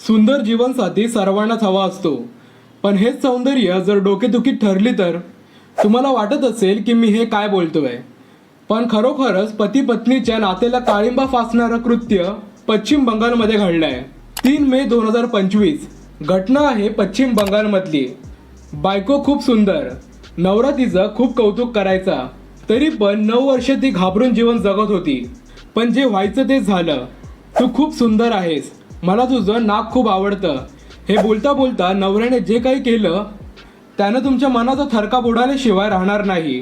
सुंदर जीवनसाथी सर्वांनाच हवा असतो. पण हेच सौंदर्य जर डोकेदुखी ठरली तर? तुम्हाला वाटत असेल की मी हे काय बोलतोय. पण खरोखरच पती पत्नीच्या नातेला काळिंबा फासणारं कृत्य पश्चिम बंगालमध्ये घडलंय. तीन मे दोन हजार पंचवीस. घटना आहे पश्चिम बंगालमधली. बायको खूप सुंदर. नवरा तिचं खूप कौतुक करायचा. तरी पण नऊ वर्ष ती घाबरून जीवन जगत होती. पण जे व्हायचं ते झालं. तू खूप सुंदर आहेस. मला तुझं नाक खूप आवडतं. हे बोलता बोलता नवऱ्याने जे काही केलं त्यानं तुमच्या मनाचा थरका बुडाल्याशिवाय राहणार नाही.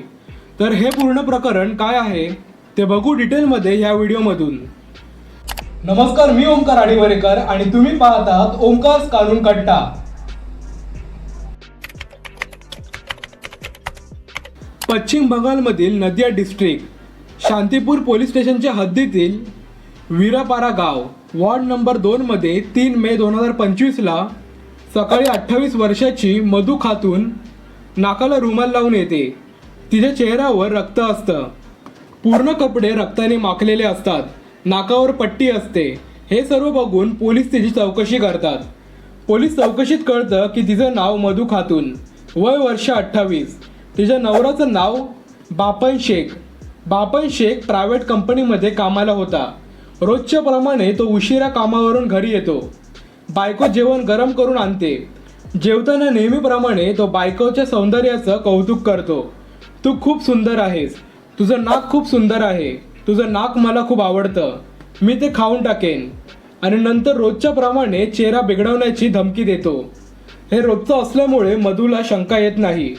तर हे पूर्ण प्रकरण काय आहे ते बघू डिटेलमध्ये या व्हिडिओमधून. नमस्कार मी ओंकार आडिवरेकर आणि तुम्ही पाहत आहात ओमकार कानून कट्टा. पश्चिम बंगालमधील नदिया डिस्ट्रिक्ट शांतीपूर पोलीस स्टेशनच्या हद्दीतील वीरापारा गाव. वॉर्ड नंबर दोनमध्ये तीन मे दोन हजार पंचवीसला सकाळी अठ्ठावीस वर्षाची मधु खातून नाकाला रुमाल लावून येते. तिच्या चेहऱ्यावर रक्त असतं. पूर्ण कपडे रक्ताने माखलेले असतात. नाकावर पट्टी असते. हे सर्व बघून पोलीस तिची चौकशी करतात. पोलीस चौकशीत कळतं की तिचं नाव मधु खातून. वय वर्ष अठ्ठावीस. तिच्या नवऱ्याचं नाव बापन शेख. बापन शेख प्रायव्हेट कंपनीमध्ये कामाला होता. रोजच्या प्रमाणे तो उशिरा कामावरून घरी येतो. बायको जेवण गरम करून आणते. जेवताना नेहमीप्रमाणे तो बायकोच्या सौंदर्याचं कौतुक करतो. तू खूप सुंदर आहेस. तुझं नाक खूप सुंदर आहे. तुझं नाक मला खूप आवडतं. मी ते खाऊन टाकेन. आणि नंतर रोजच्या प्रमाणे चेहरा बिघडवण्याची धमकी देतो. हे रोजचं असल्यामुळे मधूला शंका येत नाही.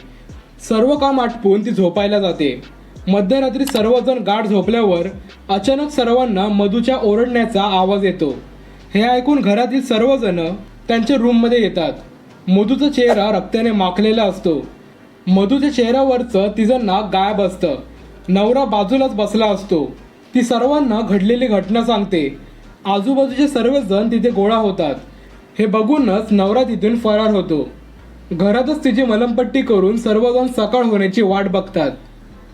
सर्व काम आटपून ती झोपायला जाते. मध्यरात्री सर्वजण गाढ झोपल्यावर अचानक सर्वांना मधूच्या ओरडण्याचा आवाज येतो. हे ऐकून घरातील सर्वजण त्यांच्या रूममध्ये येतात. मधूचा चेहरा रक्ताने माखलेला असतो. मधूच्या चेहऱ्यावरचं तिचं नाक गायब असतं. नवरा बाजूलाच बसला असतो. ती सर्वांना घडलेली घटना सांगते. आजूबाजूचे सर्वजण तिथे गोळा होतात. हे बघूनच नवरा तिथून फरार होतो. घरातच तिची मलमपट्टी करून सर्वजण सकाळ होण्याची वाट बघतात.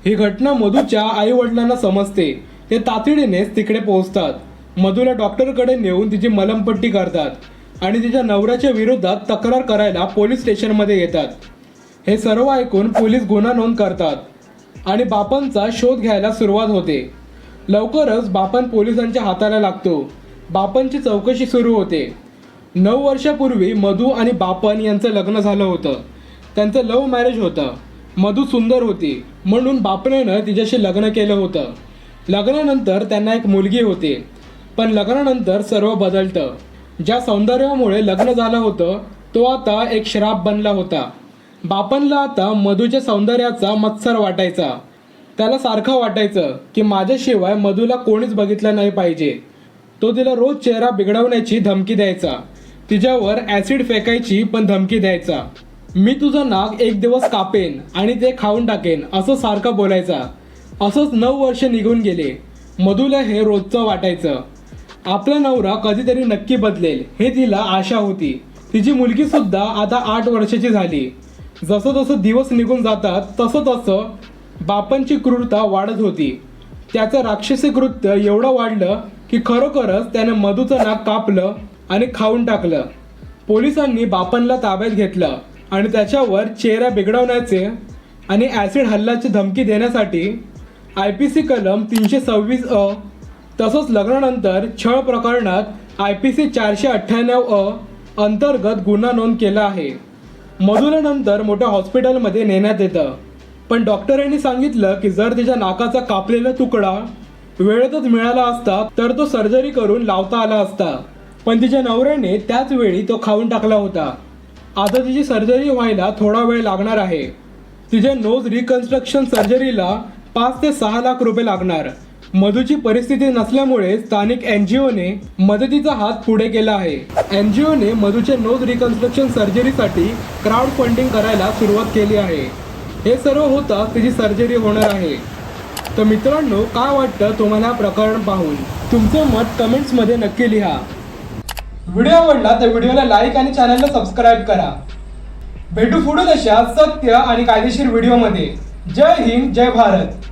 ही घटना मधूच्या आई वडिलांना समजते. ते तातडीनेच तिकडे पोहोचतात. मधूला डॉक्टरकडे नेऊन तिची मलमपट्टी करतात आणि तिच्या नवऱ्याच्या विरोधात तक्रार करायला पोलीस स्टेशनमध्ये येतात. हे सर्व ऐकून पोलीस गुन्हा नोंद करतात आणि बापांचा शोध घ्यायला सुरुवात होते. लवकरच बापन पोलिसांच्या हाताला लागतो. बापनची चौकशी सुरू होते. नऊ वर्षापूर्वी मधू आणि बापन यांचं लग्न झालं होतं. त्यांचं लव्ह मॅरेज होतं. मधू सुंदर होती. म्हणून बापनेनं तिच्याशी लग्न केलं होतं. लग्नानंतर त्यांना एक मुलगी होती. पण लग्नानंतर सर्व बदलतं. ज्या सौंदर्यामुळे लग्न झालं होतं तो आता एक श्राप बनला होता. बापनला आता मधूच्या सौंदर्याचा मत्सर वाटायचा. त्याला सारखं वाटायचं की माझ्याशिवाय मधूला कोणीच बघितलं नाही पाहिजे. तो तिला रोज चेहरा बिघडवण्याची धमकी द्यायचा. तिच्यावर ॲसिड फेकायची पण धमकी द्यायचा. मी तुझं नाक एक दिवस कापेन आणि ते खाऊन टाकेन असं सारखं बोलायचा. असंच नऊ वर्ष निघून गेले. मधूला हे रोजचं वाटायचं. आपला नवरा कधीतरी नक्की बदलेल हे तिला आशा होती. तिची मुलगी सुद्धा आता आठ वर्षाची झाली. जसं जसं दिवस निघून जातात तसं तसं बापांची क्रूरता वाढत होती. त्याचं राक्षसी कृत्य एवढं वाढलं की खरोखरच त्याने मधूचं नाक कापलं आणि खाऊन टाकलं. पोलिसांनी बापांना ताब्यात घेतलं. आणि त्याच्यावर चेहरा बिघडवण्याचे आणि ॲसिड हल्ल्याची धमकी देण्यासाठी आय पी सी कलम तीनशे सव्वीस अ तसंच लग्नानंतर छळ प्रकरणात आय पी सी चारशे अठ्ठ्याण्णव अ अंतर्गत गुन्हा नोंद केला आहे. मधुरानंतर मोठ्या हॉस्पिटलमध्ये नेण्यात येतं. पण डॉक्टरांनी सांगितलं की जर तिच्या नाकाचा कापलेला तुकडा वेळेतच मिळाला असता तर तो सर्जरी करून लावता आला असता. पण तिच्या नवऱ्याने त्याच वेळी तो खाऊन टाकला होता. आता तिची सर्जरी व्हायला थोडा वेळ लागणार आहे. तिच्या नोज रिकन्स्ट्रक्शन सर्जरीला पाच ते सहा लाख रुपये लागणार. मधूची परिस्थिती नसल्यामुळे स्थानिक एन जी ओने मदतीचा हात पुढे केला आहे. एन जी ओने मधूच्या नोज रिकन्स्ट्रक्शन सर्जरीसाठी क्राऊड फंडिंग करायला सुरुवात केली आहे. हे सर्व होता तिची सर्जरी होणार आहे. तर मित्रांनो काय वाटतं तुम्हाला प्रकरण पाहून? तुमचं मत कमेंट्समध्ये नक्की लिहा. व्हिडिओ आवडला तर व्हिडिओला लाईक आणि चॅनलला सबस्क्राईब करा. भेटू पुढे तशा सत्य आणि कायदेशीर व्हिडिओमध्ये. जय हिंद जय भारत.